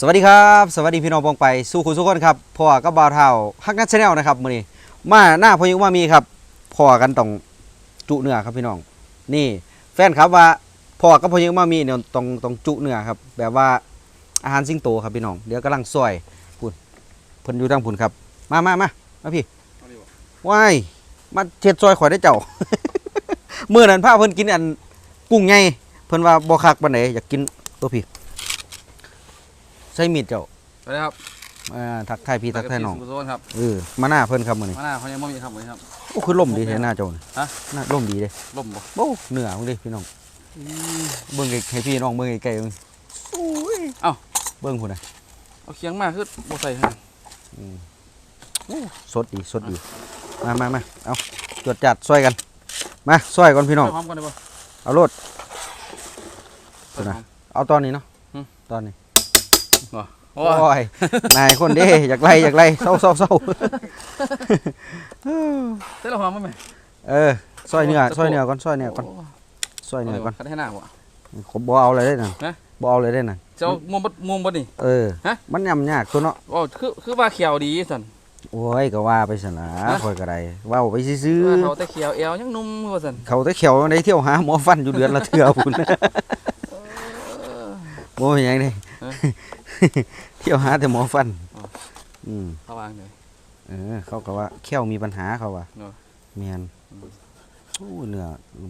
สวัสดีครับสวัสดีพี่น้องปองไปสู้คุณทุกคนครับพ่อกับบ่าวเท่าฮักนัทชาแนลนะครับมือนี้มาหน้าพยุงมามีครับพ่อกันต้องจุเนื้อครับพี่น้อง นี่ แฟนครับว่าพ่อกับพยุงมามีเนี่ยต้องต้องจุเนื้อครับแบบว่าอาหารสิงโตครับพี่น้องเดี๋ยวกำลังซอยพุ่นเพิ่นอยู่ทางพุ่นครับ มามามามาพี่ว้ายมาเช็ดซอยข่อยได้เจ้ามื้อนั้นพาเพิ่นกินอันกุ้งไงเพิ่นว่าบ่คักปานใดอยากกินตัวพี่ ใส่มีดเจ้าสวัสดีครับอ่าทักทายพี่ทักทายน้องสุโซนครับเออมาหน้าเพิ่นครับมื้อนี้มาหน้าเขายังไม่มีครับวันนี้ครับ โอ้คือล่มดีแท้หน้าเจ้านี่ฮะ หน้าล่มดีเด้ล่มบ่โอ้เหนือพุ่นดิพี่น้องเบิ่งให้พี่น้องเบิ่งไกลๆเบิ่งโอ้ยเอ้าเบิ่งพุ่นน่ะเอาเคียงมาคือบ่ใส่ให้อืมโอ้สดดีสดดีมามามาเอาจวดจัดซอยกันมาซอยก่อนพี่น้อง ใส่หอมก่อนได้ป่ะเอาโลด ใส่หอม เอาตอนนี้เนาะอืม ตอนนี้ โอ้โอ้ยยนายคนเด้อยากไล่อยากไล่เศร้าเศร้าเศร้าใส่ละหอมมั้ยแม่เออซอยเนื้อซอยเนื้อก่อนซอยเนื้อก่อนซอยโอ้เนื้อก่อนคัดให้หน้าบ่ผมบ่เอาเลยได้น่ะฮะบ่เอาเลยได้น่ะเจ้ามุมบ่มุมบ่นี่เออฮะมันยำยากตัวเนาะโอ้คือคือว่าเขียวดีสั่นโอ้ยก็ว่าไปสนะฮะคอยก็ได้เว่าไปซื่อว่าเขาแต่เขียวเอวยังนุ่มว่าสั่นๆเขาแต่เขียวได้เที่ยวหาหมอฟันอยู่เดือนละเทื่อพุ่นโอ้ยยังนี่ฮะเที่ยวหาแต่หมอฟันอ๋ออืมเขาวางเลยเออ เขาก็ว่าแข้วมีปัญหาเขาว่าเนอะแมนอืม โอ้เนื้อ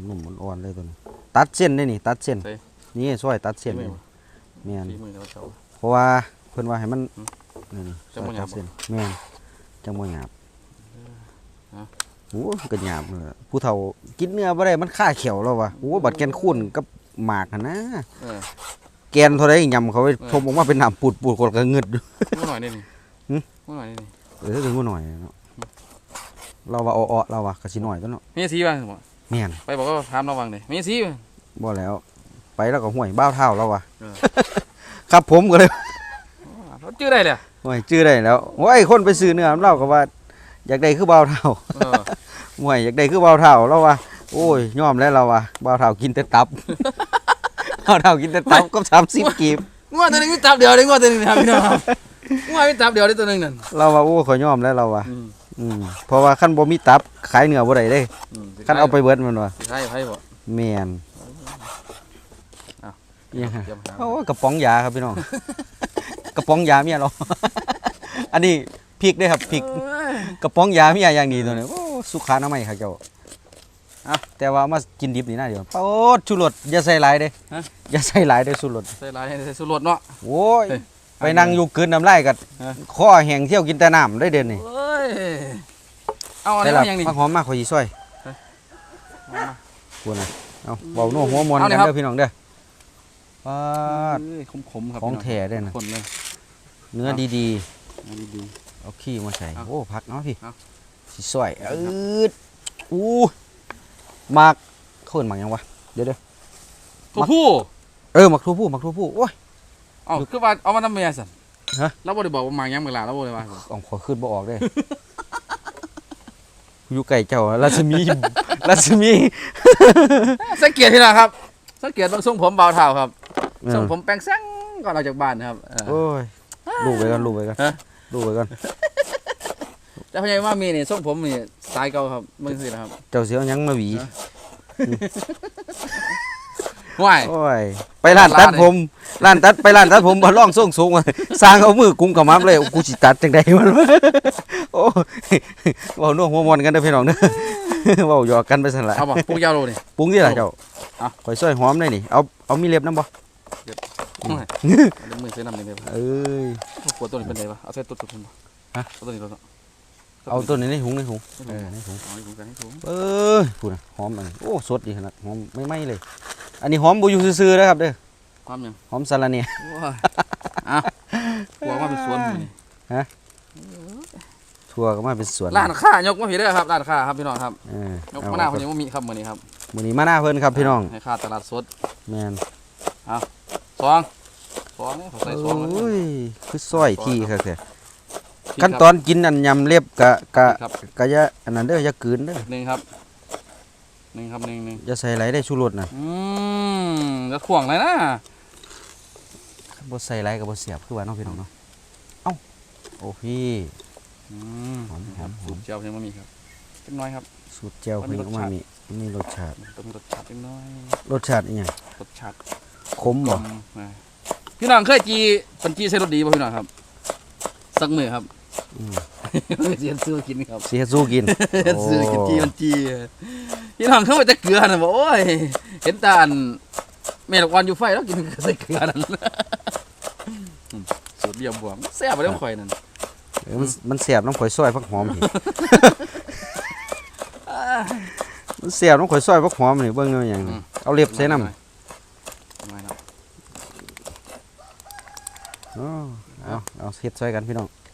นุ่มๆอ่อนๆเลยตัวนี้ ตัดเส้นได้นี่ ตัดเส้น ใส่ นี่ซอยตัดเส้นฝีมืนี่อแมนฝีมือเขาเจ้า เพราะว่าเพิ่นว่าให้มันอืมนี่ๆจังบ่หยาบตัดเส้นแม่นจังบ่หยาบฮะ โอ้ก็หยาบเลยผู้เฒ่ากินเนื้อบ่ได้มันค่าเขียวแล้วว่ะโอ้บัดแกนคุ้นกับหมากหั่นนะ เออ แกนเท่าไรยำเขาไปชมออกมาเป็นน้ำปูดปูดคนก็เงึดอยู่มือหน่อยนี่นี่หึมือหน่อยนี่นี่เออถึงว่าหน่อยเนาะเราว่าอ้อๆเราว่ากะสิหน่อยตัวเนาะมีสีป่ะบ่แม่นไปบอกว่าถามระวังเลยมีสีป่ะบ่แล้ว ไปแล้วก็ห่วยบ้าวเท่าเราว่ะเออ ครับผมก็เลยเขาชื่อได้เลยอะห่วยชื่อได้แล้วโอ้ยคนไปซื้อเนื้อเราก็ว่า อยากได้คือบ้าวเท่าเออห่วยอยากได้คือบ้าวเท่าเราว่าโอ้ยยอมแล้วเราว่าบ้าวเท่ากินแต่ตับบ้าวเท่ากินแต่ตับก็สามสิบกีบงัวตัวหนึงมีตับเดียวเลยงัวตัวหนึงครับพี่น้องครับงัวมีตับเดียวได้ตัวหนึงนั่นเราว่าโอ้ขอยอมแล้วเราว่าอืมอืมเพราะว่าขั้นบ่มีตับขายเนื้อบ่ได้เด้อืมขั้นเอาไปเบิดมันว่าสิขายให้บ่แม่นอ้าวยังไงเตรียมหาโอ้ยกระป๋องยาครับพี่น้องกระป๋องยาเมียเราอันนี้พริกเด้วยครับพริกเอ้ยกระป๋องยาเมียอย่างดีตัวนี้โอ้สุขาน้ำไม่ครับเจ้า อะแต่ว่ามากินดิบนี่น่าเดียวโอ้ชูรสอย่าใส่หลายเด้ฮะ อย่าใส่หลายเด้อชูรสใส่ลายให้ใส่สุรสเนาะ โอ้ยเฮ้ยไปนั่งอยู่กลืนน้ำลายกัดฮะ ข้อแห้งเที่ยวกินแต่น้ำได้เด่นนี่เอ้ย เอาอันแต่นี้ละมาอย่างนี้ผักหอมมากขอยีซอยมากูนะเอาเบาหนัวหัวมวนเอากันเลยครับ เด้อพี่น้องเด้อปาดเอ้ยขมๆครับของพี่น้แท้เด้อนะคนเลยเนื้อดีอันนี้ดี ๆเอาขี้มาใส่เอาโอ้ผักเนาะพี่เอา สิซอยอืดอู้ห มากเขาเอิ้นหมากหยังวะเดี๋ยวเดี๋ยวตัวผู้เออหมักทั่วผู้หมักทั่วผู้โอ้ย เอ้าคือว่าเอามาทำเมียสั่นฮะเราบ่ได้บอกว่ามายังเวลาเราบ่ได้ว่าเอองขอขึ้นบ่ออกเด้ อยู่ไก่เจ้ารัศมีรัศมีสังเกตที่นะครับ สังเกตบางทรงผมเบาเท่าครับเออทรงผมแปลงแซงก่อนออกจากบ้านนะครับเออ โอ้ยลูกไว้ก่อนลูกไว้ก่อนฮะ ลูกไว้ก่อน แต่พญายว่ามีนี่ทรงผมนี่สไตล์เก่าครับมึงสินะครับเจ้าเสียวยังมาหวีฮะว่ายโอ้ยไปร้านตัดร้านเลยผมร้านตัดไปร้านตัดผมบ่ล่องส่งสูงมาสร้างเอามือกุมกับมับเลยโอ้กูสิตัดจังไดมันวะโอ้ยเว้าน่วหัวมอนกันเด้อพี่น้องเด้อเว้าหยอกกันไปซั่นล่ะเอาบ่ปลูกยาวโลนี่ปรุงที่ล่ะเจ้าเอาข่อยซอยหอมได้นี่เอาเอามีเล็บนํบ่เอาเดี๋ยวมือใส่น้ำนี่เลยเอ้ยขวดตัวนี้เป็นไงวะเอาใส่ตุ๊ดตุ๊ดบ่ฮะเอาตัวนี้ตัวนี้ เอาตัวนี้ในถุงในถุงเอเอออในถุงเอาให้ถุงกันให้ถุงเอ้ยพูดนะหอมอันนี้โอ้สดดีขนาดหอมไม่ไหม้เลย อันนี้หอมบูอยู่ซื่อๆนะครับเด้อความยังหอมสาระเนี่ยว้ายเอ้าหัวมาเป็นสวนหมู่นี่ทั่วก็มาเป็นสวนร้านค้ายกมาพี่เด้อครับร้านค้าครับพี่น้องครับเออยกมะนาวคนยังบ่มีครับมื้อนี้ครับมื้อนี้มาหน้าเพิ่นครับพี่น้องให้ค่าตลาดสดแมนสองสองนี่ผมใส่สองเลยโอ้ยคือซอยที่ครับแท้ ขั้นตอนกินอันยำเล็บกะกะครับ กะอยะอันนั้นเด้ออย่ากลืนเด้อหนึ่งครับหนึ่งครับหนึ่งหนึ่งอย่าใส่ไหลายได้ชูรสน่ะอืมจะข่วงเลยนะบ่ใส่ไรกับบ่เสียบคือว่าเน้องพี่น้องเนาะเอ้าโอ้พี่ อืมหอมหอมหอม สูตรเจียวยังไม่มีครับเล็กน้อยครับ สูตรแจ่วมันเพิ่มีนรสก็มาชาติ มีมีรสชาติต้องมีรสชาติเล็กน้อยรสชาติอีหยังรสชาติขมบ่นะพี่น้องเคยจีเป็นจีใส่รสดีป่ะพี่น้องครับ สักมือครับอืม เสียนซื้อกินครับสิเฮ็ดสู้กินเสียนซื้อกินจีมันจีพี่น้องเข้าไปจะเกลือนะบอกโอ้ยเห็นแตาอันแม่ลูกอ่อนอยู่ไฟแล้วกินใส่เกลือนั่นอืมสูตรเดียวบวงแซ่บไปแล้วข่อยนั่นเออมันมันเสียบน้ำข่อยซอยผักหอมพี่มันเสียบน้ำข่อยซอยผักหอมนี่เบิ่งเอาหยังนี่เอาเล็บใส่น้ำไม่ครับอ๋อเอาเอาเฮ็ดซอยกันพี่น้องเอา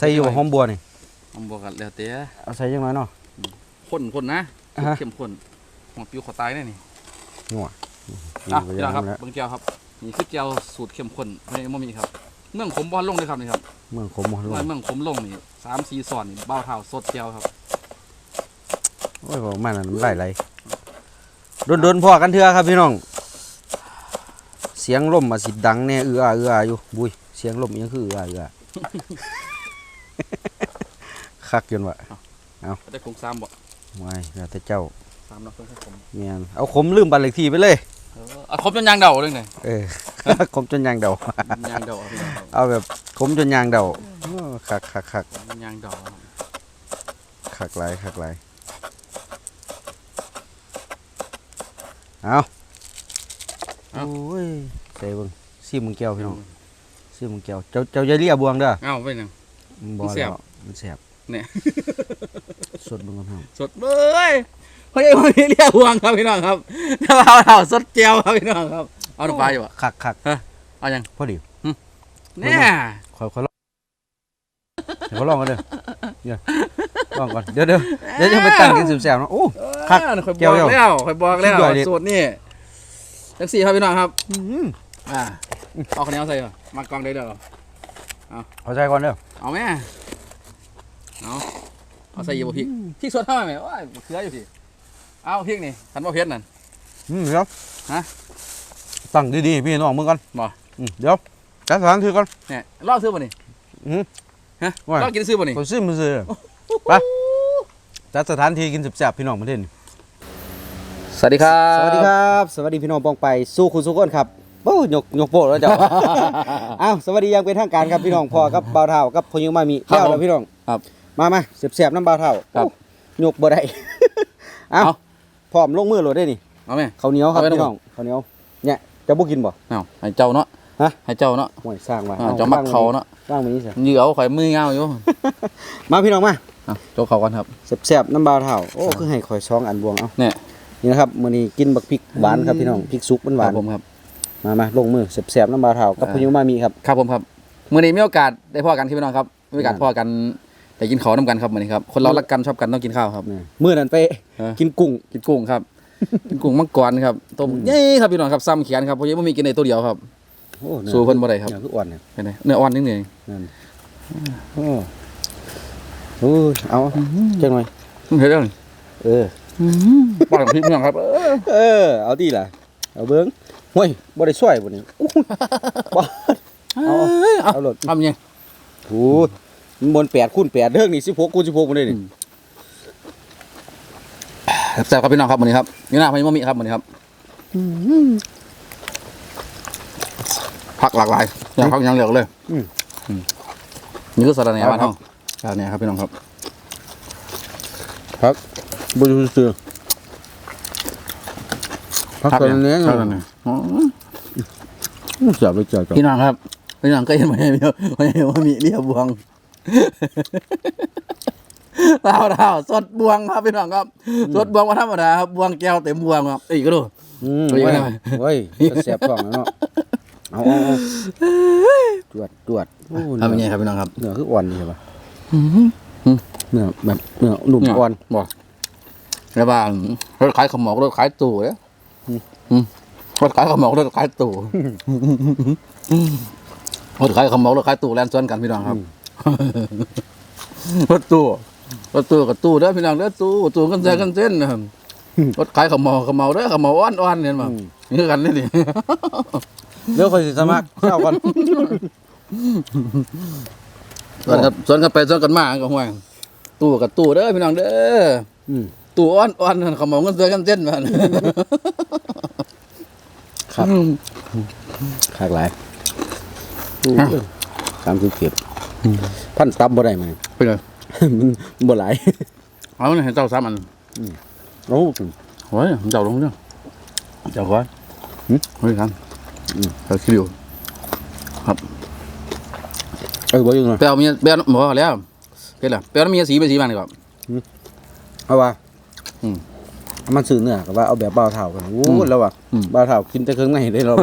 ใส่อยู่บ่หอมบัวนี่อมบวกกันแล้วเตี้ยเอาใส่จังน้อยเนาะข้นข้นนะอ่าฮะเข้มข้นหัวปิ้วขอตายแน่นี่งัวอะนี่พี่น้องครับแล้วเบิ้งเจียวครับนี่คือเจียวสูตรเข้มข้นไม่ไม่มีครับเมืองขมบอลลงเลยครับนี่ครับเมืองขมบ่ลเมืองงเมืองขมลงนี่สามสี่ซอนนี่บ้าวเท้าสดเจียวครับโอ้ยบอกมันน่ะน้ำลายไหลโดนๆพอกันเถื่อครับพี่น้อง เสียงลมมาสิดังแน่เอื้ออาเอื้ออาอยู่บุยเสียงลมอิหยังคือเอื้ออาเอื้ออา คักจนว่าได้คงซ้ำบ่ไม่แล้วแต่เจ้าซ้ำเนาะเพิ่นให้ผมเมียนเอาขมลืมบัตรเลขที่ไปเลยเออเอาครบจนยางเดาเลยไงเออขมจนยางเดายางเดาพี่น้องครับเอาแบบขมจนยางเดาโอ้คักคักคักยางเดาคักหลายคักหลายเอาโอ้ยใส่เบิ่งซีมึงแก้วพี่น้องซีมึงแก้วเจ้าเจ้าอย่าเลียบวงเด้อเอ้าไปหนึ่ง บ่มันแซ่บ แล้วมันแสบเนี่ย สดมึงกันครับสดเบ้ยเฮ้ยวันนี้เรียกห่วงครับพี่น้องครับน้ำบ้าวเท้าสดเจียวครับพี่น้องครับ เอาน้ำปลาอยู่อะคักคักเอายังพอดีเนี่ยคอยคอยลองเดี๋ยวเขาลองกันเด้อเดี๋ยวลองก่อนเดี๋ยวเดี๋ยวเดี๋ยวจะไปตั้งกินสิบแสบเนาะโอ้ คักอ่าข่อยแก้บวอกเดียวแล้วข่อยบอกแล้วสุดยอดดิ สูตรนี่จังสี่ครับพี่น้องครับ อื้อหืออ่าเอาคะแนนใส่เหรอมากองได้เด้อ เอาใจก่อนเด้อเอาไหมเอาเอาใส่เยอะพริกพริกสดเท่าไหร่ไหมโอ้ยเขืออยู่พี่เอาพริกนี่ทันว่าเผ็ดนั่น อืมเดี๋ยวฮะ ตั้งดีๆพี่น้องมึงก่อนบ่อืมเดี๋ยวจัดสถานที่ก่อน เนี่ยลองซื้อบ่นี่อืมฮะว่าลองกินซื้อบ่นี่ ผมซื้อมือซื้อ ไป จัดสถานที่กินสิบแสบพี่น้องมาเด่นสวัสดีครับ สวัสดีครับ สวัสดีพี่น้องปองไปสู้คุณสุกคนครับ โอ้ยกยกโปะแล้วจ้ะอ้าวสวัสดีอยังเป็นทางการครับพี่น้องพ่อกับบ่าวเท่ากับพยุงมามีครับแล้วผมแล้วพี่น้องครับมามาเสียบๆน้ำบ่าวเท่าครับ โอ้ยกบ่ได้ เอ้าเอาพร้อมลงมือโหลดได้นี่เอาไหม ข้าวเหนียวครับเอาไว้ พี่น้องข้าวเหนียวเนี่ยจะบ่กินบ่ เอาให้เจ้าเนาะฮะ ให้เจ้าเนาะห่วยสร้างมาอ่าเจ้ามักเขาเนาะสร้างมานี่สิเหยื่อเอาข่อยมือเงาอยู่มาพี่น้องมาเอาโจกเขากันครับ เสียบๆน้ำบ่าวเท่าโอ้คือให้ข่อยซองอันบวงเอาเนี่ย นี่นะครับมื้อนี้กินบักพริกหวานครับพี่น้องพริกสุกมันหวาน ครับผมครับ มามาลงมือเสียบๆน้ำบ่าวเท่ากับอ่าพยุงมามีครับครับผมครับมื่อนี้มีโอกาสได้พ่อกันครับพี่น้องครับมีโอกาสอ่าพ่อกันได้กินข้าวน้ำกันครับมื้อนี้ครับคนเรารักกันชอบกันต้องกินข้าวครับนี่มื้อนั้นไปเออกินกุ้งกินกุ้งครับกินกุ้งมังกรครับต้มใหญ่ครับพี่น้องครับซ้ำแขนครับเพราะยังไม่มีกินในตัวเดียวครับโอ้เนื้อสู้เพิ่นบ่ได้ครับเนื้อคืออ่อนเนี่ยเป็นไงเนื้ออ่อนนิดหนึงนั่นโอ้โอ้ยเอาจังหน่อยเห็นแล้วนี่เออป้อนกับพี่พี่น้องครับ เออเออเอาดีล่ะเอาเบิ้ง ห่วยบ่ได้ช่วยบ่นี่อู้บ่เอาเอาเอาโหลดทำยังไงโอ้ยมันบน8คูณ8เด้อนี่16คูณ16บ่ได้นี่แซ่บๆครับพี่น้องครับมื้อนี้ครับนี่หน้าพญมะมิครับมื้อนี้ครับผักหลากหลายอย่างผักอย่างเหลือกเลยอืมนี่คือสาระแหน่บ้านเฮาสาระแหน่ครับพี่น้องครับ ครับบ่ดูซื่อ พักตอนนี้สาระแหน่อ๋อจับไปจับจับพี่น้องครับ พี่น้องก็เห็นไหมพี่น้องว่ามีเรียบบวงเล่าเล่าสดบวงครับพี่น้องครับ สดบวงว่าธรรมดาครับบวงแก้วเต็มบวงครับเอ้ยก็ดูอืมเอาอีกเว้ยไหมเว้ยจะแสบท้องแล้วเนาะเอาเอาเอาตรวจตรวจโอ้ทำยังไงเนื้อครับพี่น้องครับเนื้อคืออ่อนนี่ใช่ป่ะเนื้อแบบเนื้อหนุ่มอ่อนบอกแล้วบ้านรถขายขาวหมอกรถขายตู่เนี่ยอืมอืม รถขายขมอกรถขายตู่รถขายขมอกรถขายตู่แล่นสวนกันพี่น้องครับรถตู้รถตู้กับตู้เด้อพี่น้องเด้อตู้ตู้กันเส้นกันเส้นนะครับรถขายขมอกขาวหมอกเด้อขมอกอ้อนอ้อนเนี่ยมั้งนี่กันนี่ดิเดี๋ยวค่อยสิสมัครเข้าก่อนสวนกันสวนกันไปส่วนกันมาก็ห่วงตู้กับตู้เด้อพี่น้องเด้อ อืมตู้อ้อนอ้อนเขามองกันเสือกันเส้นมาครับขากหลายสามสิบเก็บพันตับบ่ได้มั้ยไปเลยมันบ่หลายเอาเนี่ยให้เจ้าสามอันโอ้โอ้ยเจ้าลงเนี่ยเจ้าก่อนหึเฮ้ยครับอืมเจ้าคิวเออบ่อยู่เนาะเปลวมีเปลวหมอแล้วเป็นไรเปลวมีสีเป็นสีบ้างดีกว่าเอาว่า อืมเอามันซื้อเนื้อก็ว่าเอาแบบเบาเท่ากันโอ้อืมแล้วว่าอืม เบาเท่ากินแต่เครื่องในได้เรา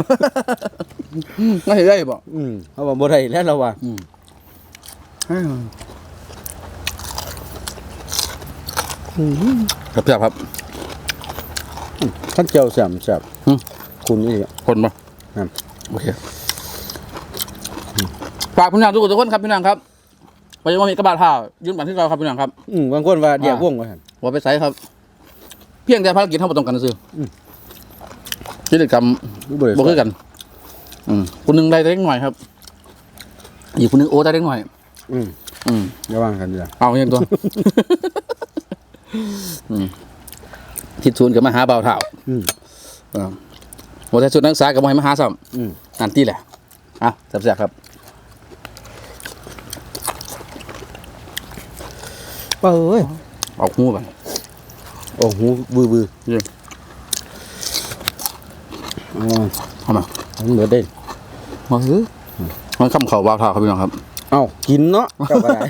ไม่เห็นได้บ่อืมเขาบอกบ่ได้แล้วเราว่าครับครับครับท่านเจ้าแซ่บแซ่บอืม คุณนี่ คนบ่ครับ โอเคฝากพี่น้องทุกคนทุกคนครับพี่น้องครับไปยังว่ามีกระบาดผ้ายื่นบัตรที่เราครับพี่น้องครับ อืมบางคนว่าแยกวงไว้หั่นว่าไปใส่ครับเพียงแต่ภารกิจเท่าบ่ตรงกันซื่ออมกิจกรรมบ่ได้บ่คือกัน อืมคนหนึงได้เล็กหน่อยครับ อีกคนหนึงโอ้ได้เล็กหน่อย อืมอืม ระวังกันเด้อเอาอย่างตัว อืมทิศศูนย์กับมหาเบาเท่าอืมเออโมแต่ชุดนักศึกษากับมหามหาซ้อืมำนั่นที่แหละอะแซ่บๆครับเอ้ย เอาหูกัน โอ้หูบือบือเยี่ยมอ๋อเอามามันเหมือนเด้นมาซื้อมันคำเข่าเบาเท่าครับพี่น้องครับ เอ้ากินเนาะเจ้าก็ได้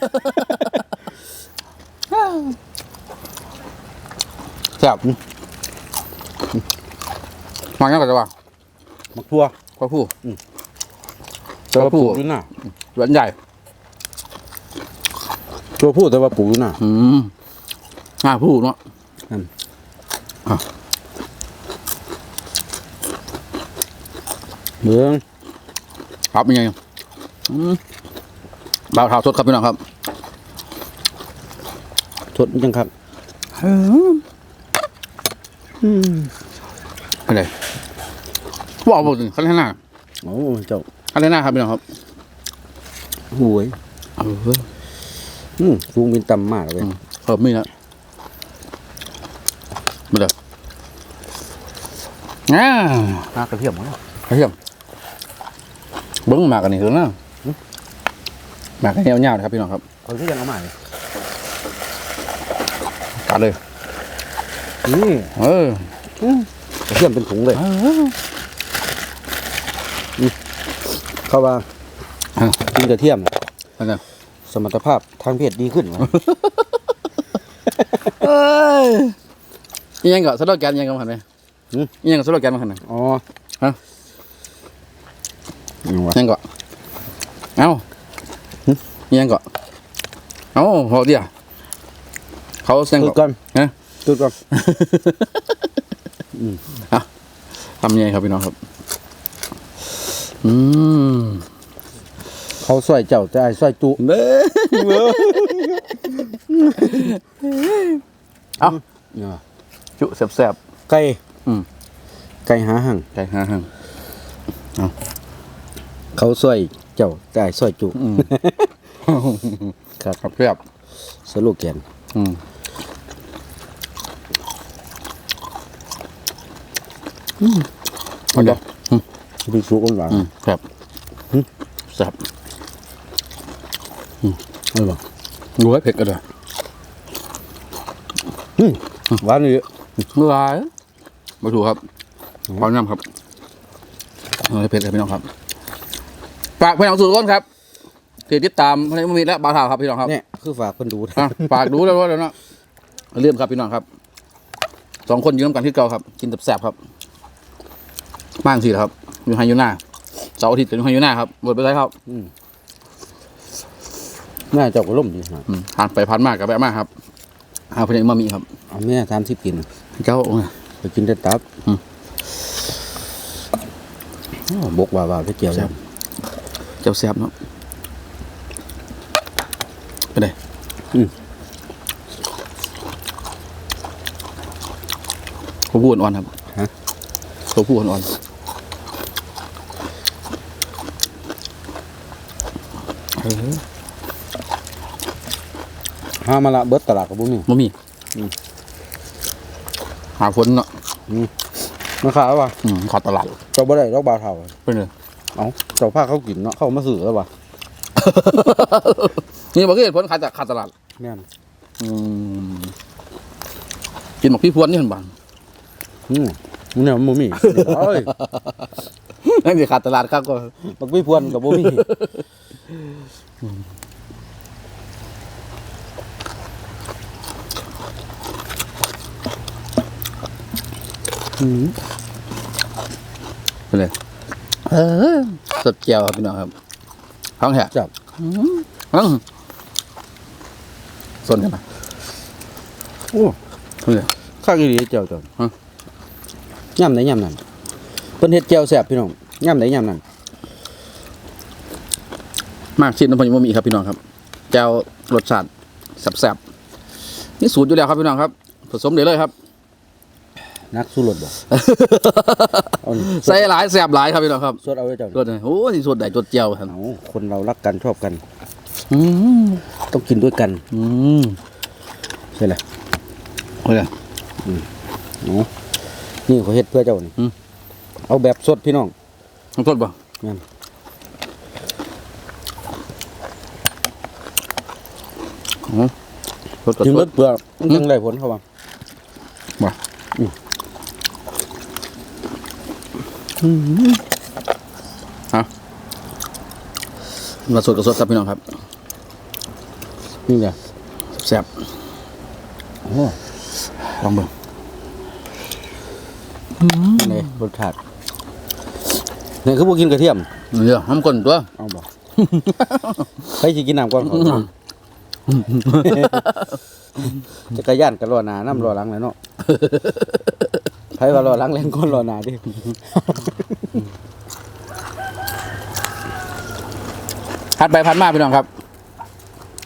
แซ่บมางั้นก็จะว่ามักทั่วพ่อผู้แต่ว่าตัวผู้ปลูกอยู่น่ะหวานใหญ่ ตัวผู้แต่ว่าปลูกอยู่น่ะอืมห้าผู้เนาะ เมืองครับเป็นไงอืมเบาเท่าสดครับพี่น้องครับทดมันจังครับไปเลยว้าวบอกถึงขั้นหน้าโอ้เจ้าขั้นหน้าครับพี่น้องครับหวยเออเฮ้ยอืมสูงเป็นต่ำมากเลยอืมเพิ่มมีนะมาเลย อ่าหากระเทียมมั้งเฮียมเบิ้งหมากกันนี่คือนะหมากกันเงี้ยวๆนะครับพี่น้องครับเขาที่ยังเอามาเลยกัดเลยนี่เออกระเทียมเป็นถุงเลยเออเขาว่าอะกินกระเทียมนั่นน่ะสมรรถภาพทางเพศดีขึ้นวะเอ้ยอีหยังก็สโลแกนอีหยังก็มาหันไหม อีหยังก็สโลแกนมาหันไหมอ๋อฮะยังวะอีหยังก็เอ้าอีหยังก็เอ้าพอดีอะเขาเสียงตืก็ดก่อนฮะตืดก่อนทำยังไงครับพี่น้องครับ อืมเขาซอยเจ้าแต่ไอ้ซอยจุเด้เอ้าเนี่ยจุแซ่บไก่ อืม ไก่หาหั่งๆไก่ห้าหังเขาซอยเจ้าแต่ไอ้ซอยจุอืมครับครับแซ่บสโลแกนอืมเอาเดี๋ยวพี่สุกหวานอืมแซ่บแซ่บเออบ่ดูให้เผ็ดกันเลยหวานนี่เมื่อไร มาถูกครับขอแนะนำครับดูให้เผ็ดเลยพี่น้องครับฝากพี่น้องสู่ต้นครับติดตามพนักมีและบาวถาวครับพี่น้องครับเนี่ยคือฝากคนดูอะฝากดูแล้วว่าแล้วเนาะเรื่องครับพี่น้องครับสองคนยืนกันที่เก่าครับ กินแสบๆครับบ้านสิครับอยู่ไฮยูน่าเสาร์อาทิตย์ก็อยู่ไฮยูน่าครับหมดไปแล้วครับหน้าเจ้าก็ล่มดีนะอืมผ่านไปผ่านมากกับแวะมากครับหาพนักมามีครับเอาแม่ทำที่กินเจ้า ไปกินได้ตับอบกว่าว่าพี่เกียวแซมบเจียวแซบเนาะไปไหนเขาพูดอ่อนๆครับเขาพูดอ่อนๆห้ามาละเบิดตลาดกับบุ้มีบุ้มี หาฝนเนาะมาขายว่ะอืมเขาตลาดเจ้าบ่ได้ดอกบาวเท่าเป็นเลยเอ้าเจ้าพาเขากินเนาะเขามาซื้อแล้วว่ะนี่บอกคือเหตุผลขาดจากขาดตลาดแม่นอืมกินหมกพี่พวนนี่เห็นบ้างอืมเนี่ยมันบ่มีเอ้ยนั่นสิขาดตลาดครับก็บักพี่พวนกับบ่มี อืมเป็นเลยเออสดเจียวครับพี่น้องครับท้องแหกจับอื้อสนกันนะโอ้เป็นเลยข้างอีหลีเจ้าเจ้าฮะย่ำไหนย่ำนั่นเพิ่นเฮ็ดแจ่วแซ่บพี่น้องย่ำไหนย่ำนั่นมากชิ้นน้ำพริกมะมีครับพี่น้องครับแจ่วรสชาติแซ่บๆนี่สูตรอยู่แล้วครับพี่น้องครับ ผสมเดี๋ยวเลยครับ นักสู้รถบ่เอานี่ใส่หลายแซ่บหลายครับพี่น้องครับสดเอาไว้เจ้ารสเนี่ยโอ้ที่สูตรใดรสเจียวครับเอาคนเรารักกันชอบกัน อืมต้องกินด้วยกันอืมใช่แหละโอ้ย เอานี่เขาเฮ็ดเพื่อเจ้านี่อืม เอาแบบสดพี่น้องต้องทดบ่แม่นอืมทดกับถึงทเบิดดเปลือกมันจังได้ผลเขาว่าบ่ มาสดกับสดครับพี่น้องครับ นี่ไงแซ่บโอ้ลองเบิ่งนี่รสชาตินี่คือบ่กินกระเทียมเดี๋ยวน้ำก้นตัวเอาบ่ใครสิกินน้ำก่อนเขาจักรยานก็รอหน้าน้ำรอหลังแหล้วเนาะ ใครว่ารอหลังแล่นก่อนรอหน้าดิพัดไปพัดมาพี่น้องครับ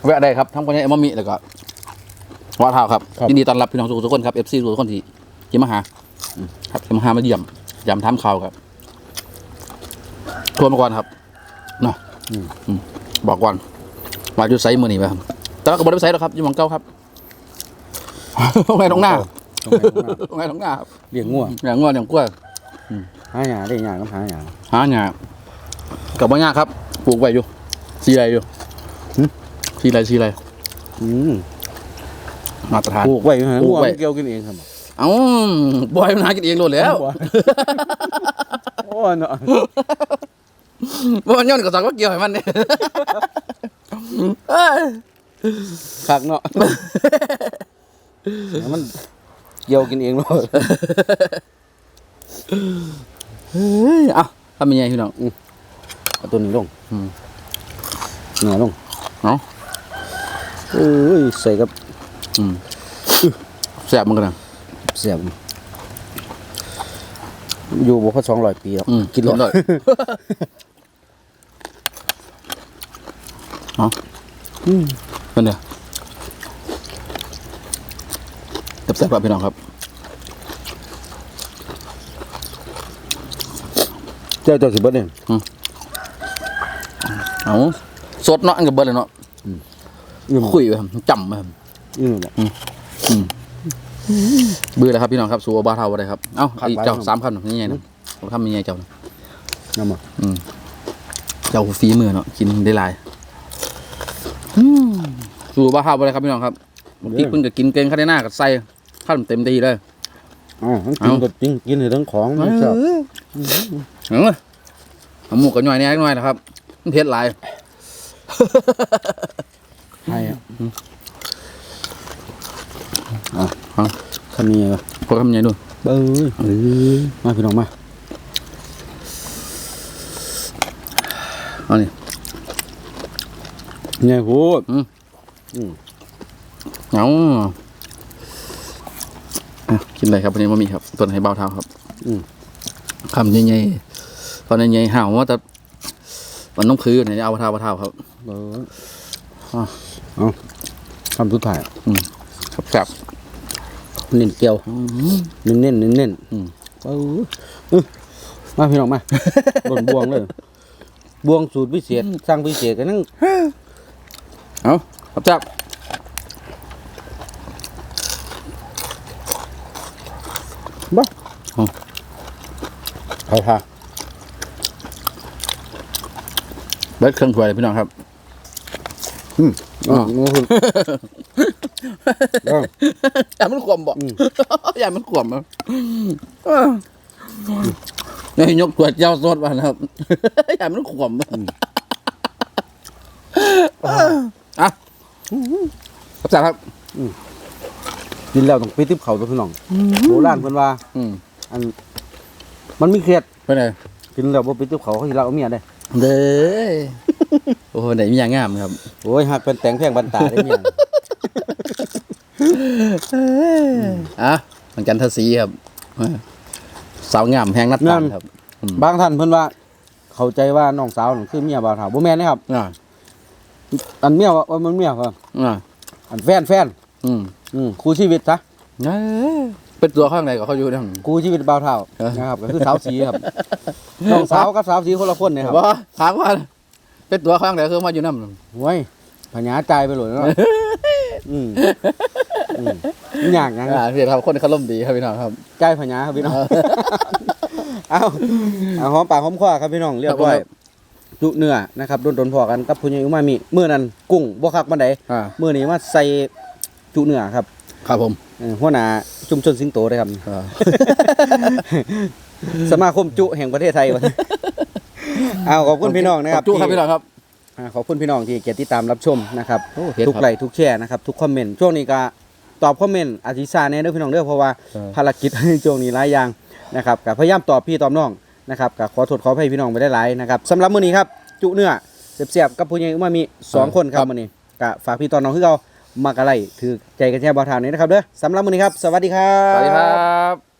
แวะได้ครับทั้งคนนี้เอมมิแล้วก็วาทาวครับ ยินดีต้อนรับพี่น้องทุกคนครับเอฟซีทุกคนที่ที่มาหาครับที่มาหามาเยี่ยมยามทำข่าวครับโทรมาก่อนครับเนาะอืมบอกก่อนว่าอยู่ไซมือนี่ไปครับแต่ว่าก็บริษัทหรอกครับอยู่หมองเก้าครับตรงไหนตรงหน้า ตรงไหนตรงหน้าตรงไหนตรงหน้าครับเลี้ยงงัวอย่างงอนอย่างกล้วยหาหญ้าได้หญ้าก็หาหญ้าหาหยากับว่ายากครับ ปลูกไว้อยู่สีอะไรอยู่หึสีอะไรสีอะไรอืมมาตรฐานปลูกไว้ฮะปลูงักวไว้มันเกี่ยวกินเองครับเอ้าบอยมันหากินเองโลดแล้วโอ้เนาะบอยย้อนกับสักว่าเกี่ยวให้มันเนี่ยเอ้ยคักเนาะมัน เกี่ยวกินเองเนาะเฮ้ยเอ้าทำยังไงพี่น้องเอาตัวนี้ลงอืมเหนือลงเนาะเอ้ยใส่กับอืมแซ่บมันกันนะเสียบอยู่บ่พอสองร้อยปีแล้วอืมกินหลอดเลยเนาะอืมเป็นเนี่ย แซ่บๆครับพี่น้องครับเจ้าเจ้าสิเบิดเนี่ยเอาสดเนาะอันกับเบิร์เลยเนาะอืมคุยไปครับจำไปครับอืมแหละเบื่อแล้วครับพี่น้องครับสูบาเทาอะไรครับเอ้าครับอีกเจ้าครับสามคำหนึ่งนี่ไงนะผมทำยังไงเจ้าน่ะน้ำมาอืมเจ้าฝีมือเนาะกินได้หลายสูบาเทาอะไรครับพี่น้องครับพริกเพิ่งจะกินเก่งข้าวในหน้ากับใส่ ข้าวเต็มทีเลยอ๋อมันกินเอาก็กินกินให้ทั้งของมันชอบเออเอาหมูกับหน่อยนี่หน่อยนะครับมันเผ็ดหลายให้อะเอาเอาทำยังไงวะพวกทำยังไงดูเบ้ยมาพี่น้องมาเอานี่ไงพูดเอา อะกินอะไรครับวันนี้มามีครับตัวให้เบาเท้าครับ อืมคำใหญ่ๆตอนใหญ่ๆห่าวว่าแต่มันต้องคือไหนเอาเท้าเท้าครับเบ้ยอะเอาคำสุดท้ายครับครับเน้นเกี่ยวเน้นเน้นเน้นเน้นอืมเบ้ยอื้อมาพี่น้องมาหล่นบวงเลยบวงสูตรพิเศษสร้างพิเศษกันนั่งเอาครับจับ บ้าเอาค่ะเบิดเครื่องถ้วยเลยพี่น้องครับ อืมอ๋ออ๋อคืออ๋ออย่ามันขวมบอกอืมอย่ามันขวมอะนี่ยกตัวเจ้าสดมานะครับอย่ามันขวมอะครับจับครับ กินแล้วต้องไปติบเขาตัวพี่น้องโบราณเพิ่นว่า อืมอัน มันมีเครียดไปไหนกินแล้วบ่ไปติบเขาเขาสิรักเอาเมียได้ เด้อโอ้โหไหนมีอย่างงามครับ โอ้ยหักเป็นแตงแพงบันตาได้เมียอะหลังจันทศรีครับสาวงามแห่งนัดตันครับบางท่านเพิ่นว่า เข้าใจว่าน้องสาวนั่นคือเมียบ่าวเฒ่าบ่แม่นนะครับอ่าอันเมียว่าว่ามันเมียเขาอ่าอันแฟนแฟนอืม อืมคู่ชีวิตซะเอ้ยเป็นตัวข้างในก็เขาอยู่นั่น คู่ชีวิตบ่าวเฒ่าเออ นะครับก็คือสาวสีครับน้องสาวกับสาวสีคนละคนเนี่ยครับว่าถามว่าเป็นตัวข้างไหนคือมาอยู่นั่นโอ้ยพญาใจายไปเลยเนาะอืมอืมยากยังอ่าพี่ครับคนเขาล่มณ์ดีครับพี่น้องครับ ใจพญาครับพี่น้องเอาเอาหอมปากหอมคอครับพี่น้องเรียบร้อยครับ จุเนื้อนะครับโดนๆพอกันกับผู้ใหญ่อุมามิมื้อนั้นกุ้งบ่คักปานใด อ่า มื้อนี้มาใส่ จุเนื้อครับ ครับผมเออหัวหน้าชุมชนสิงโตเลยครับ อ่า สมาคมจุแห่งประเทศไทยวะ เอาขอบคุณพี่น้องนะครับจุครับที่พี่น้องครับ อ่าขอบคุณพี่น้องที่เกียรติตามรับชมนะครับ โอ้เห็นทุกครับไลค์ทุกแชร์นะครับ ทุกคอมเมนต์ช่วงนี้ก็ตอบคอมเมนต์อาทิซาแน่เด้อพี่น้องเด้อเพราะว่าเออ ภารกิจ ช่วงนี้หลายอย่างนะครับก็พยายามตอบพี่ตอบน้องนะครับก็ขอโทษขออภัยพี่น้องไปได้หลายๆนะครับสำหรับมื้อนี้ครับจุเนื้อเสียบๆกับผู้ใหญ่อุมามิสองคนครับมื้อนี้ก็ฝากพี่ตอนน้องคือเรา มากอะไรถือใจกันแช่บ่ทานนี้นะครับเด้อสำหรับมื้อนี้ครับ สวัสดีครับ สวัสดีครับ